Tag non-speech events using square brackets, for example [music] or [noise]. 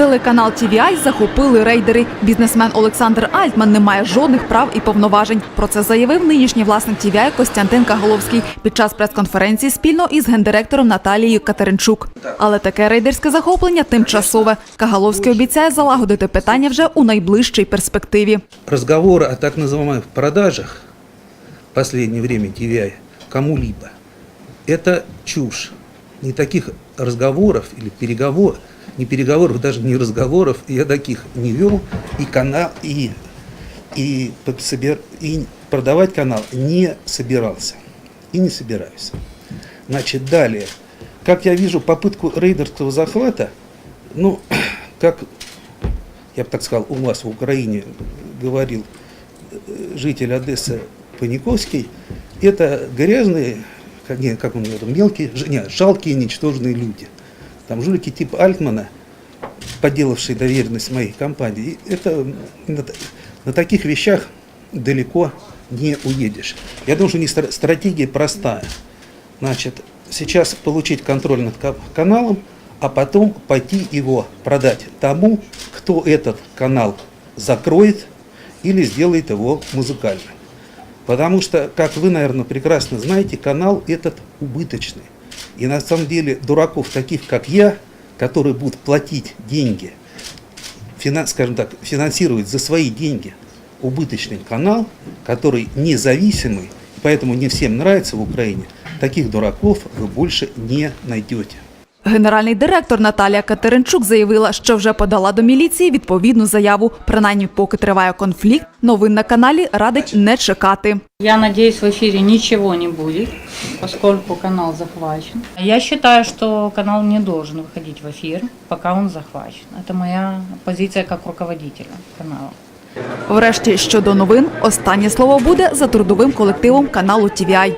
Телеканал TVI захопили рейдери. Бізнесмен Олександр Альтман не має жодних прав і повноважень. Про це заявив нинішній власник TVI Костянтин Каголовський під час прес-конференції спільно із гендиректором Наталією Катеринчук. Але таке рейдерське захоплення тимчасове. Каголовський обіцяє залагодити питання вже у найближчій перспективі. разговоры о так называемых продажах в последнее время TVI кому-либо, это чушь. Никаких разговоров или переговоров, не переговоров, даже не разговоров, я таких не вел, и канал, и, и, собер- и продавать канал не собирался. И не собираюсь. Значит, далее. Как я вижу попытку рейдерского захвата, ну, [clears throat] как я бы так сказал, у вас в Украине говорил э, житель Одессы Паниковский, это грязные, как, не, как он говорил, мелкие, нет, жалкие, ничтожные люди. Там жулики типа Альтмана, подделавшие доверенность моей компании, это на, на таких вещах далеко не уедешь. Я думаю, что стра- стратегия простая. Значит, сейчас получить контроль над ка- каналом, а потом пойти его продать тому, кто этот канал закроет или сделает его музыкальным. Потому что, как вы, наверное, прекрасно знаете, канал этот убыточный. И на самом деле дураков таких, как я, которые будут платить деньги, финанс, скажем так, финансировать за свои деньги убыточный канал, который независимый, поэтому не всем нравится в Украине, таких дураков вы больше не найдете. Генеральний директор Наталія Катеринчук заявила, що вже подала до міліції відповідну заяву. Принаймні, поки триває конфлікт, новин на каналі радить не чекати. Я надеюсь, в эфире ничего не будет, поскольку канал захвачен. Я считаю, что канал не должен выходить в эфир, пока он захвачен. Это моя позиция как руководителя канала. Врешті щодо новин, останнє слово буде за трудовим колективом каналу TVI.